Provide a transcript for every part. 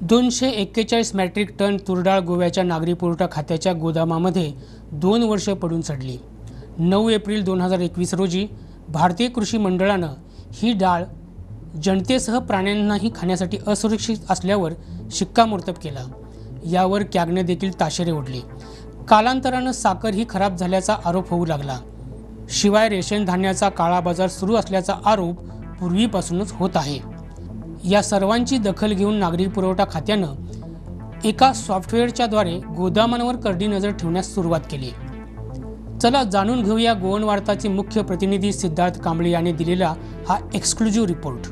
दोनशे एक्केचाळीस matric ton तुरडाळ गोव्याच्या नागरी पुरवठा खात्याच्या गोदामामध्ये दोन वर्ष पडून सडली. नऊ एप्रिल दोन हजार एकवीस रोजी भारतीय कृषी मंडळानं ही डाळ जनतेसह प्राण्यांनाही खाण्यासाठी असुरक्षित असल्यावर शिक्कामोर्तब केला. यावर कॅगने देखील ताशेरे ओढले. कालांतरानं साखर ही खराब झाल्याचा आरोप होऊ लागला. शिवाय रेशन धान्याचा काळा बाजार सुरू असल्याचा आरोप पूर्वीपासूनच होत आहे. या सर्वांची दखल घेऊन नागरी पुरवठा खात्यानं एका सॉफ्टवेअरच्याद्वारे गोदामांवर करडी नजर ठेवण्यास सुरुवात केली. चला जाणून घेऊया गोवन वार्ताचे मुख्य प्रतिनिधी सिद्धार्थ कांबळे यांनी दिलेला हा एक्सक्लुझिव्ह रिपोर्ट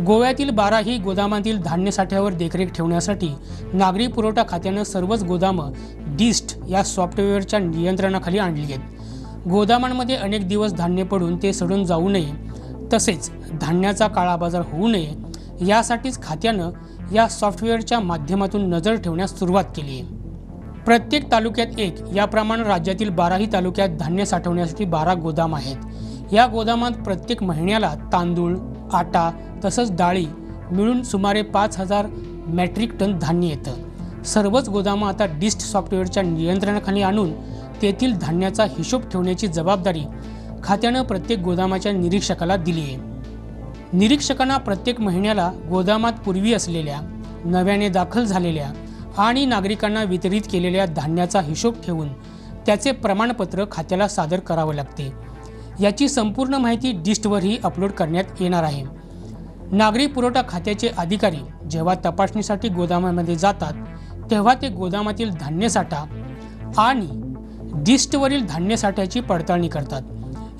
गोव्यातील बाराही गोदामातील धान्य साठ्यावर देखरेख ठेवण्यासाठी नागरी पुरवठा खात्यानं सर्वच गोदामं डिस्ट या सॉफ्टवेअरच्या नियंत्रणाखाली आणली आहेत. गोदामांमध्ये अनेक दिवस धान्य पडून ते सडून जाऊ नये तसेच धान्याचा काळा बाजार होऊ नये यासाठीच खात्यानं या सॉफ्टवेअरच्या माध्यमातून नजर ठेवण्यास सुरुवात केली आहे. प्रत्येक तालुक्यात एक याप्रमाणे राज्यातील बाराही तालुक्यात धान्य साठवण्यासाठी बारा गोदाम आहेत. या गोदामात प्रत्येक महिन्याला तांदूळ आटा तसंच डाळी मिळून सुमारे पाच हजार मॅट्रिक टन धान्य येतं. सर्वच गोदामं आता डिस्ट सॉफ्टवेअरच्या नियंत्रणाखाली आणून तेथील धान्याचा हिशोब ठेवण्याची जबाबदारी खात्यानं प्रत्येक गोदामाच्या निरीक्षकाला दिली आहे. निरीक्षकांना प्रत्येक महिन्याला गोदामात पूर्वी असलेल्या नव्याने दाखल झालेल्या आणि नागरिकांना वितरित केलेल्या धान्याचा हिशोब ठेवून त्याचे प्रमाणपत्र खात्याला सादर करावं लागते. याची संपूर्ण माहिती डिस्टवरही अपलोड करण्यात येणार आहे. नागरी पुरवठा खात्याचे अधिकारी जेव्हा तपासणीसाठी गोदामामध्ये जातात तेव्हा ते गोदामातील धान्यसाठा आणि डिस्टवरील धान्यसाठ्याची पडताळणी करतात.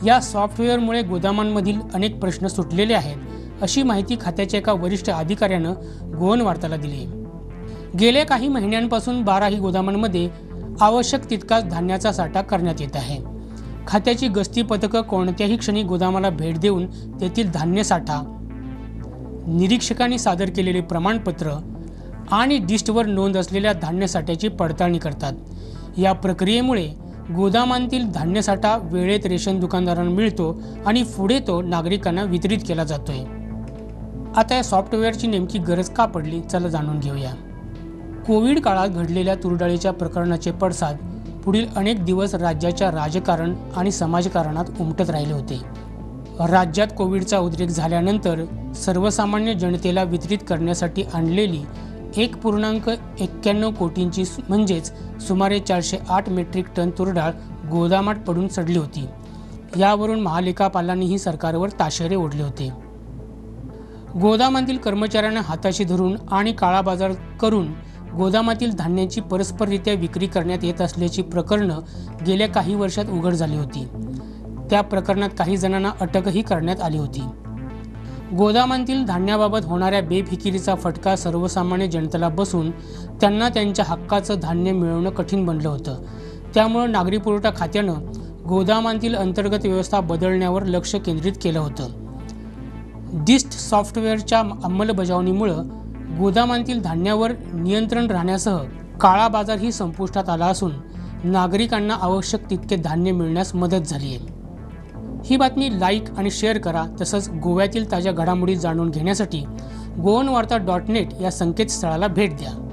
या सॉफ्टवेअरमुळे गोदामांमधील अनेक प्रश्न सुटलेले आहेत अशी माहिती खात्याच्या एका वरिष्ठ अधिकाऱ्यानं गोवन वार्ताला दिली. गेल्या काही महिन्यांपासून बाराही गोदामांमध्ये आवश्यक तितकाच धान्याचा साठा करण्यात येत आहे. खात्याची गस्ती पथकं कोणत्याही क्षणी गोदामाला भेट देऊन तेथील धान्य साठा निरीक्षकांनी सादर केलेले प्रमाणपत्र आणि डिस्टवर नोंद असलेल्या धान्यसाठ्याची पडताळणी करतात. या प्रक्रियेमुळे गोदामांतील धान्यसाठा वेळेत रेशन दुकानदारांना मिळतो आणि पुढे तो नागरिकांना वितरित केला जातोय. आता या सॉफ्टवेअरची नेमकी गरज का पडली चला जाणून घेऊया. कोविड काळात घडलेल्या तुरडाळीच्या प्रकरणाचे पडसाद पुढील अनेक दिवस राज्याच्या राजकारण आणि समाजकारणात उमटत राहिले होते. राज्यात कोविडचा उद्रेक झाल्यानंतर सर्वसामान्य जनतेला वितरित करण्यासाठी आणलेली एक पूर्णांक एक्क्याण्णव कोटींची म्हणजेच सुमारे चारशे आठ मेट्रिक टन तुरडाळ गोदामात पडून सडली होती. यावरून महालेखापालांनीही सरकारवर ताशेरे ओढले होते. गोदामातील कर्मचाऱ्यांना हाताशी धरून आणि काळा बाजार करून गोदामातील धान्याची परस्पररित्या विक्री करण्यात येत असल्याची प्रकरणं गेल्या काही वर्षात उघड झाली होती. त्या प्रकरणात काही जणांना अटकही करण्यात आली होती. गोदामांतील धान्याबाबत होणाऱ्या बेफिकिरीचा फटका सर्वसामान्य जनतेला बसून त्यांना त्यांच्या हक्काचं धान्य मिळवणं कठीण बनलं होतं. त्यामुळं नागरी पुरवठा खात्यानं गोदामांतील अंतर्गत व्यवस्था बदलण्यावर लक्ष केंद्रित केलं होतं. डिस्ट सॉफ्टवेअरच्या अंमलबजावणीमुळं गोदामांतील धान्यावर नियंत्रण राहण्यासह काळा बाजारही संपुष्टात आला असून नागरिकांना आवश्यक तितके धान्य मिळण्यास मदत झाली आहे ही बातमी लाईक आणि शेअर करा तसंच गोव्यातील ताज्या घडामोडी जाणून घेण्यासाठी गोवन वार्ता डॉट नेट या संकेतस्थळाला भेट द्या.